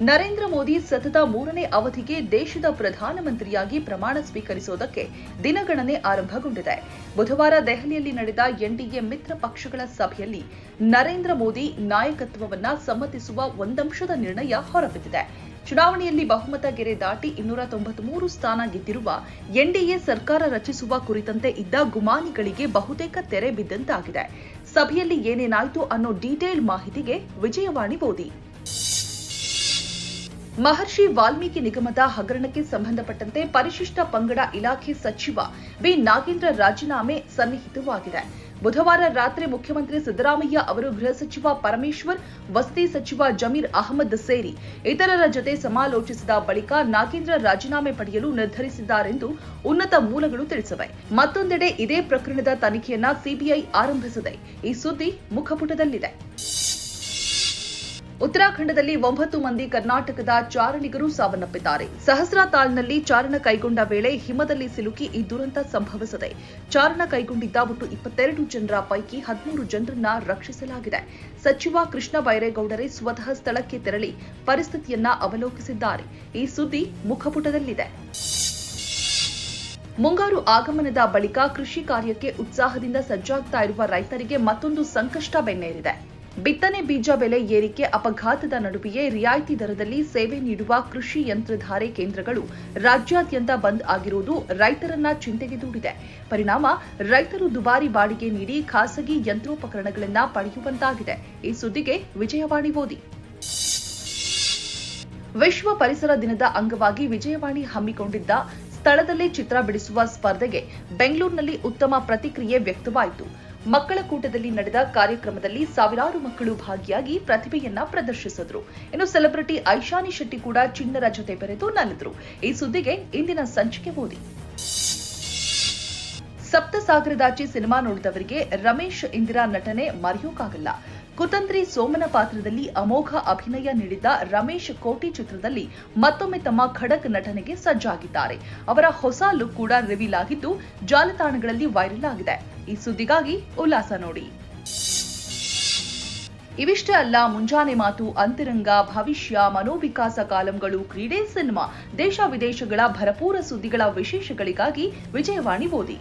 ನರೇಂದ್ರ ಮೋದಿ ಸತತ ಮೂರನೇ ಅವಧಿಗೆ ದೇಶದ ಪ್ರಧಾನಮಂತ್ರಿಯಾಗಿ ಪ್ರಮಾಣ ಸ್ವೀಕರಿಸುವುದಕ್ಕೆ ದಿನಗಣನೆ ಆರಂಭಗೊಂಡಿದೆ. ಬುಧವಾರ ದೆಹಲಿಯಲ್ಲಿ ನಡೆದ ಎನ್ಡಿಎ ಮಿತ್ರ ಪಕ್ಷಗಳ ಸಭೆಯಲ್ಲಿ ನರೇಂದ್ರ ಮೋದಿ ನಾಯಕತ್ವವನ್ನ ಸಮ್ಮತಿಸುವ ಒಂದಂಶದ ನಿರ್ಣಯ ಹೊರಬಿದ್ದಿದೆ. ಚುನಾವಣೆಯಲ್ಲಿ ಬಹುಮತ ಗೆರೆ ದಾಟಿ ಇನ್ನೂರ ತೊಂಬತ್ಮೂರು ಸ್ಥಾನ ಗೆದ್ದಿರುವ ಎನ್ಡಿಎ ಸರ್ಕಾರ ರಚಿಸುವ ಕುರಿತಂತೆ ಇದ್ದ ಗುಮಾನಿಗಳಿಗೆ ಬಹುತೇಕ ತೆರೆ ಬಿದ್ದಂತಾಗಿದೆ. ಸಭೆಯಲ್ಲಿ ಏನೇನಾಯಿತು ಅನ್ನೋ ಡೀಟೇಲ್ ಮಾಹಿತಿಗೆ ವಿಜಯವಾಣಿ ಓದಿ ಮಹರ್ಷಿ ವಾಲ್ಮೀಕಿ ನಿಗಮದ ಹಗರಣಕ್ಕೆ ಸಂಬಂಧಪಟ್ಟಂತೆ ಪರಿಶಿಷ್ಟ ಪಂಗಡ ಇಲಾಖೆ ಸಚಿವ ಬಿ. ನಾಗೇಂದ್ರ ರಾಜೀನಾಮೆ ಸನ್ನಿಹಿತವಾಗಿದೆ. ಬುಧವಾರ ರಾತ್ರಿ ಮುಖ್ಯಮಂತ್ರಿ ಸಿದ್ದರಾಮಯ್ಯ ಅವರು ಗೃಹ ಸಚಿವ ಪರಮೇಶ್ವರ್, ವಸತಿ ಸಚಿವ ಜಮೀರ್ ಅಹಮದ್ ಸೇರಿ ಇತರರ ಜೊತೆ ಸಮಾಲೋಚಿಸಿದ ಬಳಿಕ ನಾಗೇಂದ್ರ ರಾಜೀನಾಮೆ ಪಡೆಯಲು ನಿರ್ಧರಿಸಿದ್ದಾರೆಂದು ಉನ್ನತ ಮೂಲಗಳು ತಿಳಿಸಿವೆ. ಮತ್ತೊಂದೆಡೆ ಇದೇ ಪ್ರಕರಣದ ತನಿಖೆಯನ್ನ ಸಿಬಿಐ ಆರಂಭಿಸಿದೆ. ಈ ಸುದ್ದಿ ಮುಖಪುಟದಲ್ಲಿದೆ. ಉತ್ತರಾಖಂಡದಲ್ಲಿ ಒಂಬತ್ತು ಮಂದಿ ಕರ್ನಾಟಕದ ಚಾರಣಿಗರು ಸಾವನ್ನಪ್ಪಿದ್ದಾರೆ. ಸಹಸ್ರಾ ತಾಲ್ನಲ್ಲಿ ಚಾರಣ ಕೈಗೊಂಡ ವೇಳೆ ಹಿಮದಲ್ಲಿ ಸಿಲುಕಿ ಈ ದುರಂತ ಸಂಭವಿಸಿದೆ. ಚಾರಣ ಕೈಗೊಂಡಿದ್ದ ಒಟ್ಟು ಇಪ್ಪತ್ತೆರಡು ಜನರ ಪೈಕಿ ಹದಿಮೂರು ಜನರನ್ನ ರಕ್ಷಿಸಲಾಗಿದೆ. ಸಚಿವ ಕೃಷ್ಣ ಬೈರೇಗೌಡರೇ ಸ್ವತಃ ಸ್ಥಳಕ್ಕೆ ತೆರಳಿ ಪರಿಸ್ಥಿತಿಯನ್ನ ಅವಲೋಕಿಸಿದ್ದಾರೆ. ಈ ಸುದ್ದಿ ಮುಖಪುಟದಲ್ಲಿದೆ. ಮುಂಗಾರು ಆಗಮನದ ಬಳಿಕ ಕೃಷಿ ಕಾರ್ಯಕ್ಕೆ ಉತ್ಸಾಹದಿಂದ ಸಜ್ಜಾಗ್ತಾ ಇರುವ ರೈತರಿಗೆ ಮತ್ತೊಂದು ಸಂಕಷ್ಟ ಬೆನ್ನೇರಿದೆ. ಬಿತ್ತನೆ ಬೀಜ ಬೆಲೆ ಏರಿಕೆ ಅಪಘಾತದ ನಡುವೆಯೇ ರಿಯಾಯಿತಿ ದರದಲ್ಲಿ ಸೇವೆ ನೀಡುವ ಕೃಷಿ ಯಂತ್ರಧಾರೆ ಕೇಂದ್ರಗಳು ರಾಜ್ಯಾದ್ಯಂತ ಬಂದ್ ಆಗಿರುವುದು ರೈತರನ್ನ ಚಿಂತೆಗೆ ದೂಡಿದೆ. ಪರಿಣಾಮ, ರೈತರು ದುಬಾರಿ ಬಾಡಿಗೆ ನೀಡಿ ಖಾಸಗಿ ಯಂತ್ರೋಪಕರಣಗಳನ್ನ ಪಡೆಯುವಂತಾಗಿದೆ. ಈ ಸುದ್ದಿಗೆ ವಿಜಯವಾಣಿ ಓದಿ. ವಿಶ್ವ ಪರಿಸರ ದಿನದ ಅಂಗವಾಗಿ ವಿಜಯವಾಣಿ ಹಮ್ಮಿಕೊಂಡಿದ್ದ ಸ್ಥಳದಲ್ಲೇ ಚಿತ್ರ ಬಿಡಿಸುವ ಸ್ಪರ್ಧೆಗೆ ಬೆಂಗಳೂರಿನಲ್ಲಿ ಉತ್ತಮ ಪ್ರತಿಕ್ರಿಯೆ ವ್ಯಕ್ತವಾಯಿತು. ಮಕ್ಕಳ ಕೂಟದಲ್ಲಿ ನಡೆದ ಕಾರ್ಯಕ್ರಮದಲ್ಲಿ ಸಾವಿರಾರು ಮಕ್ಕಳು ಭಾಗಿಯಾಗಿ ಪ್ರತಿಭೆಯನ್ನ ಪ್ರದರ್ಶಿಸಿದ್ರು. ಇನ್ನು ಸೆಲೆಬ್ರಿಟಿ ಐಶಾನಿ ಶೆಟ್ಟಿ ಕೂಡ ಚಿಣ್ಣರ ಜೊತೆ ಬೆರೆತು ನಲಿದ್ರು. ಈ ಸುದ್ದಿಗೆ ಇಂದಿನ ಸಂಚಿಕೆ ಓದಿ. ಸಪ್ತಸಾಗರದಾಚೆ ಸಿನಿಮಾ ನೋಡಿದವರಿಗೆ ರಮೇಶ್ ಇಂದಿರಾ ನಟನೆ ಮರೆಯೋಕ್ಕಾಗಲ್ಲ ಕುತಂತ್ರಿ ಸೋಮನ ಪಾತ್ರದಲ್ಲಿ ಅಮೋಘ ಅಭಿನಯ ನೀಡಿದ್ದ ರಮೇಶ್ ಕೋಟಿ ಚಿತ್ರದಲ್ಲಿ ಮತ್ತೊಮ್ಮೆ ತಮ್ಮ ಖಡಕ್ ನಟನೆಗೆ ಸಜ್ಜಾಗಿದ್ದಾರೆ. ಅವರ ಹೊಸ ಲುಕ್ ಕೂಡ ರಿವೀಲ್ ಆಗಿದ್ದು ಜಾಲತಾಣಗಳಲ್ಲಿ ವೈರಲ್ ಆಗಿದೆ. ಈ ಸುದ್ದಿಗಾಗಿ ಉಲ್ಲಾಸ ನೋಡಿ. ಇವಿಷ್ಟೇ ಅಲ್ಲ, ಮುಂಜಾನೆ ಮಾತು, ಅಂತರಂಗ, ಭವಿಷ್ಯ, ಮನೋವಿಕಾಸ ಕಾಲಂಗಳು, ಕ್ರೀಡೆ, ಸಿನಿಮಾ, ದೇಶ ವಿದೇಶಗಳ ಭರಪೂರ ಸುದ್ದಿಗಳ ವಿಶೇಷಗಳಿಗಾಗಿ ವಿಜಯವಾಣಿ ಓದಿ.